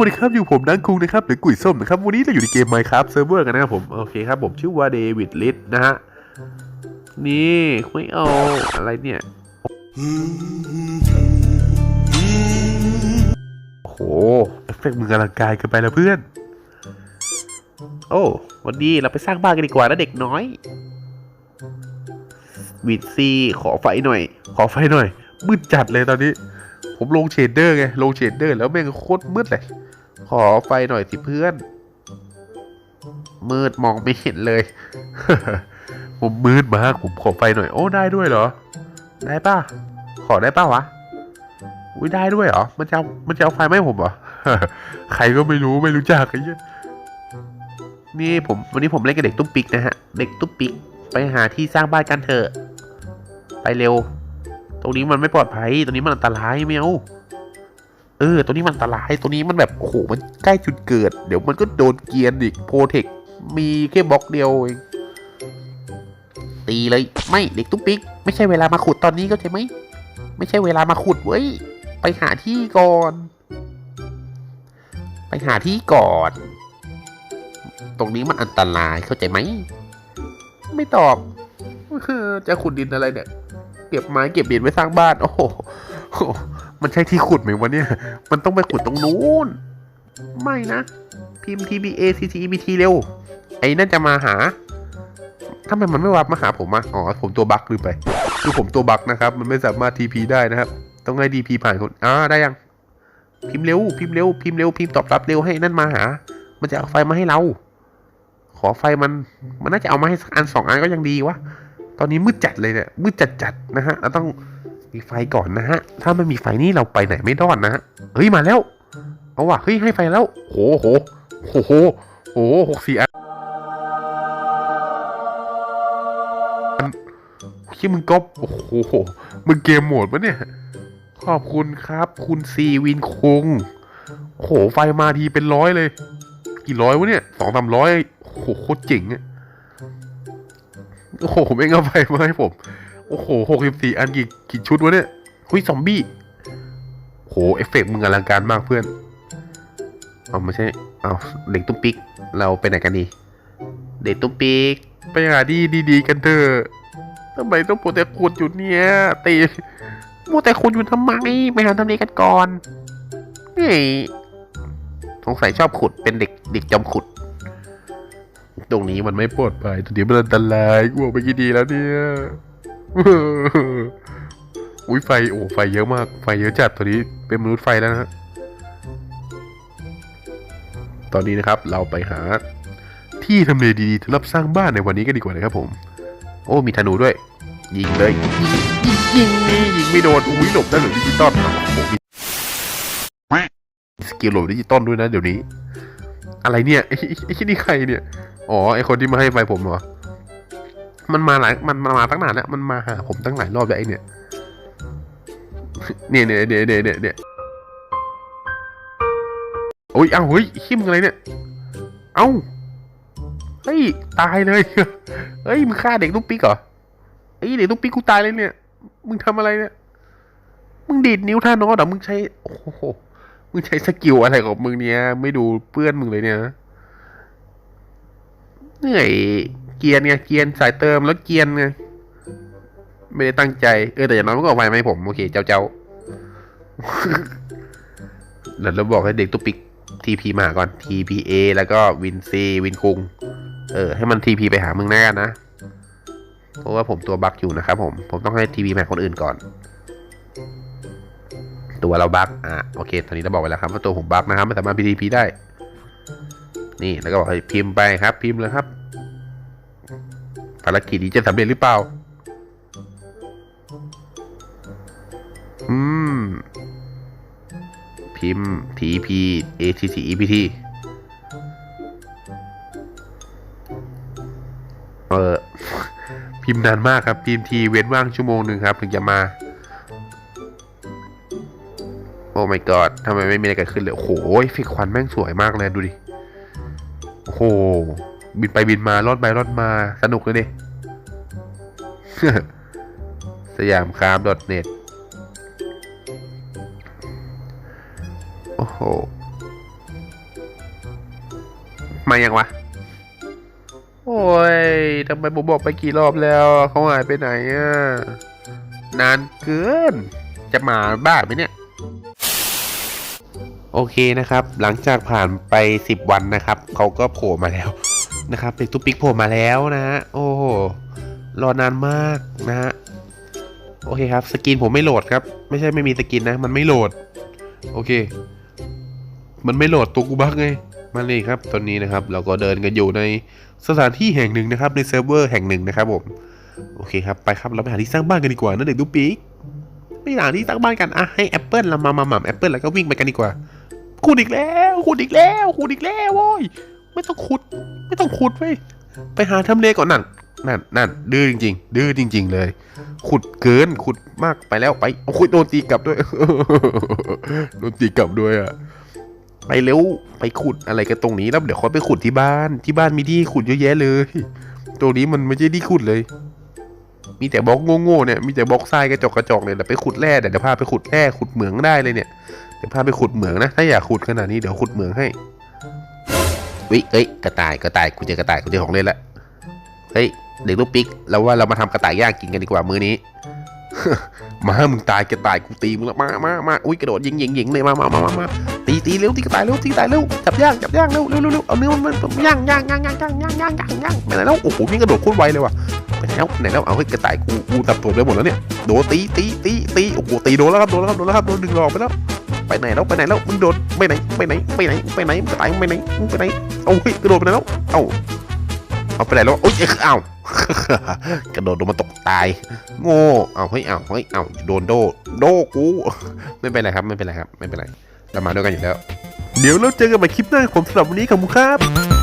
สวัสดีครับอยู่ผมดังคุงนะครับหรือกุยส้มนะครับวันนี้เราอยู่ในเกม Minecraft Server กันนะครับผมโอเคครับผมชื่อว่าเดวิดลิสนะฮะนี่ไม่เอาอะไรเนี่ยโอ้โหเอฟเฟกต์มึงอลังการเกินไปแล้วเพื่อน โอ้วันนี้เราไปสร้างบ้านกันดีกว่านะเด็กน้อยวิดซีขอไฟหน่อย ขอไฟหน่อยมืดจัดเลยตอนนี้ ผมลงเชดเดอร์ไง ลงเชดเดอร์แล้วแม่งโคตรมืดเลย ขอไฟหน่อยสิเพื่อน มืดมองไม่เห็นเลย ผมมืดมาก ผมขอไฟหน่อย โอ้ได้ด้วยเหรอ ได้ป่ะ ขอได้ป่ะวะ อุ้ยได้ด้วยเหรอ มันจะมันจะเอาไฟไหมาให้ผมเหรอ ใครก็ไม่รู้ไม่รู้จักไอ้เหี้ยนี่ผมวันนี้ผมเล่นกับเด็กตุ้มปิกนะฮะ เด็กตุ้มปิก ไปหาที่สร้างบ้านกันเถอะ ไปเร็ว ตรงนี้มันไม่ปลอดภัยตรงนี้มันอันตรายไม่เอาเออตรงนี้มันอันตรายตรงนี้มันแบบโอ้โหมันใกล้จุดเกิด เดี๋ยวมันก็โดนเกียร์อีกโปรเทคมีแค่บล็อกเดียวเองตีเลยไม่เด็กตุ๊กปิ๊กไม่ใช่เวลามาขุดตอนนี้ก็ใช่ไหมไม่ใช่เวลามาขุดเว้ยไปหาที่ก่อน ไปหาที่ก่อน ตรงนี้มันอันตรายเข้าใจไหมไม่ตอบจะขุดดินอะไรเนี่ย เก็บไม้เก็บดินไว้สร้างบ้าน โอ้โห มันใช่ที่ขุดไหมวะเนี่ย มันต้องไปขุดตรงนู้น ไม่นะ พิมพ์ TBA CCEBT เร็ว ไอ้นั่นจะมาหาทำไมมันไม่วับมาหาผมอะอ๋อ ผมตัวบั๊กลืมไป คือผมตัวบั๊กนะครับ มันไม่สามารถ TP ได้นะครับ ต้องให้ DP ผ่านคนอ่าได้ยัง พิมพ์เร็ว พิมพ์เร็ว พิมพ์เร็ว พิมพ์ตอบรับเร็วให้นั่นมาหา มันจะเอาไฟมาให้เรา ขอไฟมัน มันน่าจะเอามาให้อันสองอันก็ยังดีวะ ตอนนี้มืดจัดเลยเนี่ยมืดจัดจัดนะฮะเราต้องมีไฟก่อนนะฮะ ถ้าไม่มีไฟนี่เราไปไหนไม่รอดนะฮะเฮ้ยมาแล้ว เอาว่ะเฮ้ยให้ไฟแล้วโหโหโหโหโหหกสี่อันคิดมึงก๊อปโอ้โหมึงเกมโหมดปะเนี่ย ขอบคุณครับ คุณซีวินคงโอ้โหไฟมาทีเป็นร้อยเลย กี่ร้อยวะเนี่ยสองสามร้อยโอ้โหโคตรเจ๋งอะ โอ้โหผมเองเอาไฟมาให้ผม โอ้โหหกสิบสี่อันกี่กี่ชุดวะเนี่ยหุยซอมบี้โหเอฟเฟกต์มึงอลังการมากเพื่อน เอาไม่ใช่ เอาเด็กตุ้มปิก เราไปไหนกันดี เด็กตุ้มปิก ไปหาดีดีๆกันเถอะทำไมต้องปวดแต่ขุดอยู่เนี่ยตีมัวแต่ขุดอยู่ทำไมไปหาทำเลกันก่อนเฮ้ยสงสัยชอบขุดเป็นเด็กเด็กจอมขุด ตรงนี้มันไม่ปลอดภัยตรงนี้มันอันตรายกูบอกไปกี่ดีแล้วเนี่ย อุ้ยไฟโอ้ไฟเยอะมาก ไฟเยอะจัดตัวนี้เป็นมนุษย์ไฟแล้วนะฮะ ตอนนี้นะครับเราไปหาที่ทำเลดีๆสำหรับสร้างบ้านในวันนี้กันดีกว่านะครับผม โอ้มีธนูด้วย ยิงเลยยิงยิงยิงนี่ยิงไม่โดนอุ้ยหลบได้หรือดิจิตอลโอ้โหมีสกิลหลบดิจิตอลด้วยนะเดี๋ยวนี้ อะไรเนี่ยไอ้ไอ้ไอ้ที่นี่ใครเนี่ย อ๋อไอคนที่มาให้ไฟผมเหรอ มันมาหลายมันมันมาตั้งนานแล้วมันมาหาผมตั้งหลายรอบแล้วไอเนี่ยเนี่ยเนี่ยเนี่ยเนี่ยเนี่ยเนี่ยโอ้ยเอ้าเฮ้ยขี้มึงอะไรเนี่ย เอ้าเฮ้ยตายเลยเฮ้ยมึงฆ่าเด็กลูกปิ๊กเหรอไอ้ยเด็กลูกปิ๊กกูตายเลยเนี่ย มึงทำอะไรเนี่ยมึงดีดนิ้วท่านอสเหรอมึงใช้โอ้โหมึงใช้สกิลอะไรของมึงเนี่ย ไม่ดูเพื่อนมึงเลยเนี่ย เหนื่อยเกียนไงเกียนสายเติมแล้วเกียนไงไม่ได้ตั้งใจเออแต่อย่างน้อยมันก็เอาไฟมาให้ผมโอเคเจ้าเจ้าเดี๋ยวเราบอกให้เด็กตุ๊ปิก TP มาหาก่อน TPA แล้วก็วินซีวินคุง เออ ให้มัน TP ไปหามึงแน่กันนะ เพราะว่าผมตัวบักอยู่นะครับผม ผมต้องให้ TP มาคนอื่นก่อน ตัวเราบักอะโอเค ตอนนี้เราบอกไปแล้วครับว่าตัวผมบักนะครับไม่สามารถ TP ได้ นี่แล้วก็บอกให้พิมพ์ไปครับ พิมพ์เลยครับารกิจนี้จะสำเร็จหรือเปล่า อืม พิมพ์ TP ATC EPT เออ พิมพ์นานมากครับ พิมพ์ทีเว้นว่างชั่วโมงหนึ่งครับ ถึงจะมา โอ้ my god ทำไมไม่มีอะไรเกิดขึ้นเลย โอ้โหฟิกควันแม่งสวยมากเลยดูดิ โอ้โห บินไปบินมารอดไปรอดมาสนุกเลยดิสยามคาม .net โอ้โห มายังวะ โอ้ยทำไมผมบอกไปกี่รอบแล้ว เขาหายไปไหนอะ นานเกิน จะมาบ้าไหมเนี่ย โอเคนะครับ หลังจากผ่านไป 10 วันนะครับ เขาก็โผล่มาแล้ว นะครับเด็กตุ๊กปิ๊กโผล่มาแล้วนะฮะโอ้โหรอนานมากนะฮะโอเคครับสกินผมไม่โหลดครับ ไม่ใช่ไม่มีสกินนะ มันไม่โหลด โอเค มันไม่โหลดตัวกูบักไงมาเลยครับ ตอนนี้นะครับ เราก็เดินกันอยู่ในสถานที่แห่งหนึ่งนะครับ ในเซิร์ฟเวอร์แห่งหนึ่งนะครับผมโอเคครับไปครับเราไปหาที่สร้างบ้านกันดีกว่านะเด็กตุ๊กปิ๊กไปหาที่สร้างบ้านกันอะให้แอปเปิลเรามามาหม่ำแอปเปิลแล้วก็วิ่งไปกันดีกว่าขุดอีกแล้วขุดอีกแล้วขุดอีกแล้วโว้ย ไม่ต้องขุด ไม่ต้องขุดเว้ยไปหาทำเลก่อนนั่นนั่นนั่นดื้อจริง ๆ ดื้อจริง ๆ เลย ขุดเกินขุดมากไปแล้วไปโอ้ยโดนตีกลับด้วยโดนตีกลับด้วยอะไปเร็วไปขุดอะไรกันตรงนี้แล้วเดี๋ยวเขาไปขุดที่บ้าน ที่บ้านมีที่ขุดเยอะแยะเลยตรงนี้มันไม่ใช่ที่ขุดเลย มีแต่บล็อกโง่ๆเนี่ยมีแต่บล็อกทรายกระจกกระจกเนี่ยเดี๋ยวไปขุดแร่เดี๋ยวพาไปขุดแร่ขุดเหมืองได้เลยเนี่ยเดี๋ยวพาไปขุดเหมืองนะ ถ้าอยากขุดขนาดนี้เดี๋ยวขุดเหมืองให้ วิเอ้ยกระต่ายกระต่ายกูเจอกระต่ายกูเจอของเล่นละเฮ้ยเด็กลูกปิ๊กเราว่าเรามาทำกระต่ายย่างกินกันดีกว่ามื้อนี้มามึงตายกระต่ายกูตีมึงละมามามาอุ้ยกระโดดยิงยิงยิงเลยมามามามามาตีตีเร็วตีกระต่ายเร็วตีกระต่ายเร็วจับย่างจับย่างเร็วเร็วเร็วเอาเนื้อมันมันย่างย่างย่างย่างย่างย่างย่างย่างย่างไปไหนแล้วโอ้โหวิ่งกระโดดโคตรไวเลยว่ะไปไหนแล้วไปไหนแล้วเอาเฮ้ยกระต่ายกูกูตับตัวไปหมดแล้วเนี่ยโดนตีตีตีตีโอ้โหตีโดนแล้วครับโดนแล้วครับโดนแล้วครับโดนดึงหลอกไปแล้ว ไปไหนแล้วไปไหนแล้วมึงโดนไปไหนไปไหนไปไหนไปไหนไปไหนไปไหนไปไหนเอาเฮ้ยกระโดดไปไหนแล้วเอาเอาไปไหนแล้วโอ๊ยเอ้ากระโดดลงมาตกตายโง่เอาเฮ้ยเอาเฮ้ยเอาโดนโดโดกูไม่เป็นไรครับไม่เป็นไรครับไม่เป็นไรเรามาด้วยกันอยู่แล้ว เดี๋ยวเราเจอกันใหม่คลิปหน้าผมสำหรับวันนี้ขอบคุณครับ